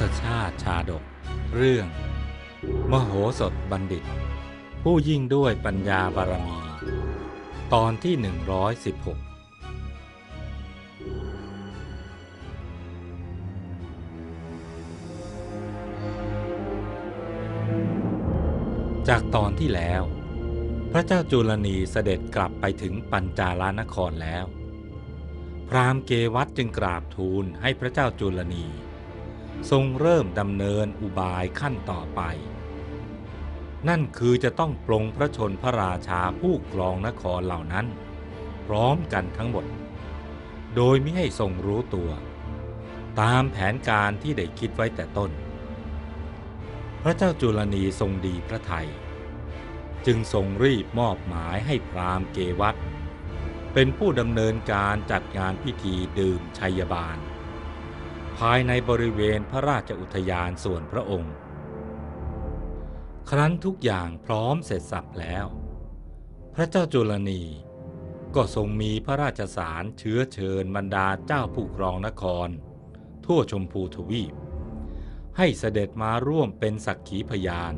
ศชาติชาดก เรื่อง มโหสถบัณฑิต ผู้ยิ่งด้วยปัญญาบารมี ตอนที่ 116 จากตอนที่แล้ว พระเจ้าจุลนีเสด็จกลับไปถึงปัญจาลานครแล้ว พราหมณ์เกวัตจึงกราบทูลให้พระเจ้าจุลนี ทรงเริ่มดำเนินอุบายขั้นต่อไป นั่นคือจะต้องปลงพระชนพระราชาผู้กรองนครเหล่านั้น พร้อมกันทั้งหมด โดยไม่ให้ทรงรู้ตัว ตามแผนการที่ได้คิดไว้แต่ต้น พระเจ้าจุลนีทรงดีพระไทย จึงทรงรีบมอบหมายให้พรามเกวัตเป็นผู้ดำเนินการจัดงานพิธีดื่มชัยบาล ภายในบริเวณพระราชอุทยานส่วนพระองค์ ครั้นทุกอย่างพร้อมเสร็จสับแล้ว พระเจ้าจุลนีก็ทรงมีพระราชสารเชื้อเชิญบรรดาเจ้าผู้ครองนคร ทั่วชมพูทวีป ให้เสด็จมาร่วมเป็นสักขีพยาน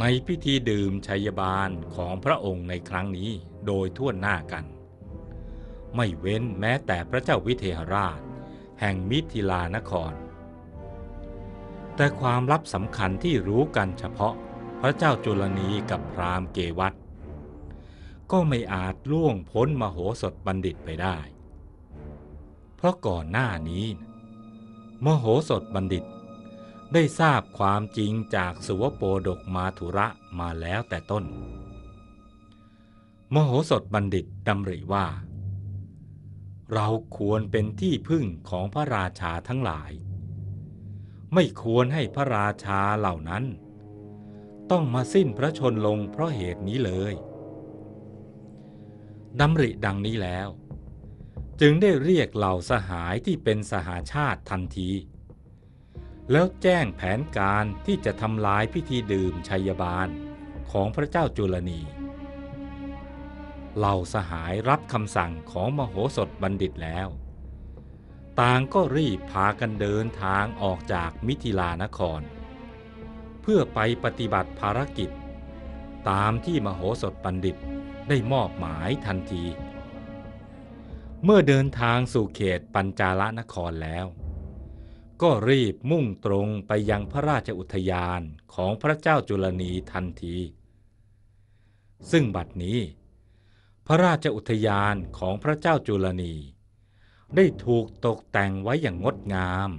ในพิธีดื่มชัยบาลของพระองค์ในครั้งนี้โดยทั่วหน้ากัน ไม่เว้นแม้แต่พระเจ้าวิเทหราช แห่งมิถิลานคร แต่ความลับสำคัญที่รู้กันเฉพาะพระเจ้าจุลนีกับพรามเกวัตก็ไม่อาจล่วงพ้นมโหสถบัณฑิตไปได้ เพราะก่อนหน้านี้ มโหสถบัณฑิตได้ทราบความจริงจากสุวโปดกมาธุระมาแล้วแต่ต้น มโหสถบัณฑิตดำริว่า เราควรเป็นที่พึ่งของพระราชาทั้งหลาย ไม่ควรให้พระราชาเหล่านั้น ต้องมาสิ้นพระชนลงเพราะเหตุนี้เลยดำริดังนี้แล้ว จึงได้เรียกเหล่าสหายที่เป็นสหาชาติทันที แล้วแจ้งแผนการที่จะทำลายพิธีดื่มชัยบาลของพระเจ้าจุลนี เหล่าสหายรับคำสั่งของมโหสถบัณฑิตแล้ว ต่างก็รีบพากันเดินทางออกจากมิถิลานคร เพื่อไปปฏิบัติภารกิจ ตามที่มโหสถบัณฑิตได้มอบหมายทันที เมื่อเดินทางสู่เขตปัญจาลนครแล้ว ก็รีบมุ่งตรงไปยังพระราชอุทยานของพระเจ้าจุลนีทันที ซึ่งบัดนี้ ระราชอุทยานของพระเจ้าจุลนี ได้ถูกตกแต่งไว้อย่างงดงาม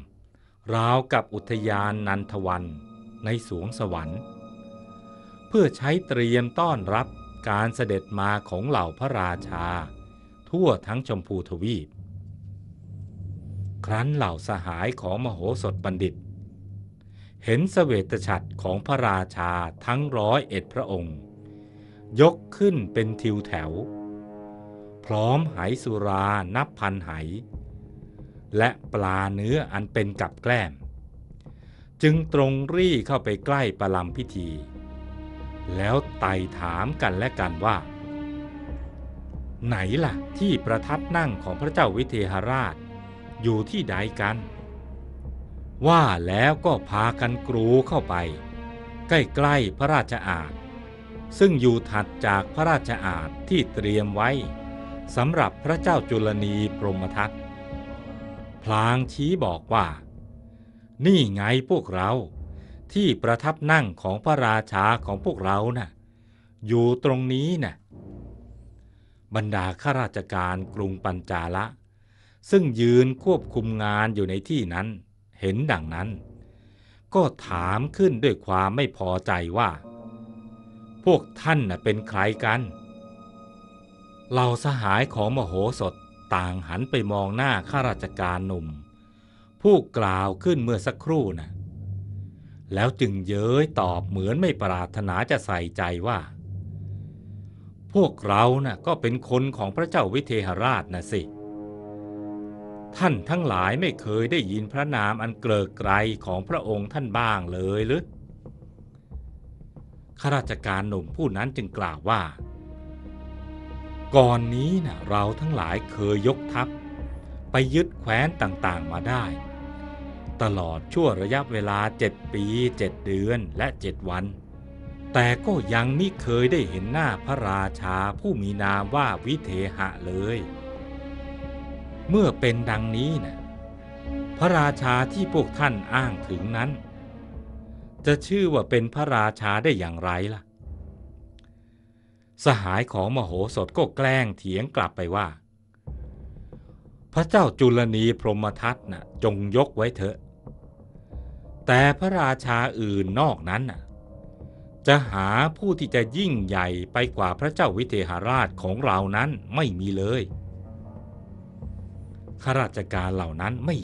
ราวกับอุทยานนันทวันในสวงสวรรค์ เพื่อใช้เตรียมต้อนรับการเสด็จมาของเหล่าพระราชา ทั่วทั้งชมพูทวีป ครั้นเหล่าสหายของมโหสถบัณฑิต เห็นสเสวตฉัตรของพระราชาทั้งร้อยเอ็ดพระองค์ ยกขึ้นเป็นทิวแถว ร้อมไหสุรานับพันไหและปลาเนื้ออันเป็นกับแกล้ม จึงตรงรี่เข้าไปใกล้ประลำพิธี แล้วไต่ถามกันและกันว่า ไหนล่ะที่ประทับนั่งของพระเจ้าวิเทหราช อยู่ที่ใดกัน ว่าแล้วก็พากันกรูเข้าไป ใกล้ๆพระราชอาณซึ่งอยู่ถัดจากพระราชอาณที่เตรียมไว้ สำหรับพระเจ้าจุลนีพรหมทัตพลางชี้บอกว่า นี่ไงพวกเราที่ประทับนั่งของพระราชาของพวกเรานะ่ะอยู่ตรงนี้นะ่ะบรรดาข้าราชการกรุงปัญจาละ ซึ่งยืนควบคุมงานอยู่ในที่นั้น เห็นดังนั้น ก็ถามขึ้นด้วยความไม่พอใจว่า พวกท่านน่ะเป็นใครกัน เหล่าสหายของมโหสถต่างหันไปมองหน้าข้าราชการหนุ่ม ผู้กล่าวขึ้นเมื่อสักครู่นะ่ะแล้วจึงเย้ยตอบเหมือนไม่ปรารถนาจะใส่ใจว่า พวกเรานะ่ะก็เป็นคนของพระเจ้าวิเทหราชนะสิ ท่านทั้งหลายไม่เคยได้ยินพระนามอันเกลิกไกรของพระองค์ท่านบ้างเลยหรือข้าราชการหนุ่มผู้นั้นจึงกล่าวว่า ก่อนนี้นะเราทั้งหลายเคยยกทัพ ไปยึดแคว้นต่างๆมาได้ ตลอดชั่วระยะเวลาเจ็ดปีเจ็ดเดือนและเจ็ดวัน แต่ก็ยังไมิเคยได้เห็นหน้าพระราชาผู้มีนามว่าวิเทหะเลย เมื่อเป็นดังนี้นะพระราชาที่พวกท่านอ้างถึงนั้น จะชื่อว่าเป็นพระราชาได้อย่างไรล่ะ สหายของมโหสถก็แกล้งเถียงกลับไปว่า พระเจ้าจุลนีพรหมทัตน่ะจงยกไว้เถอะ แต่พระราชาอื่นนอกนั้นน่ะจะหาผู้ที่จะยิ่งใหญ่ไปกว่าพระเจ้าวิเทหราชของเรานั้นไม่มีเลยข้าราชการเหล่านั้นไม่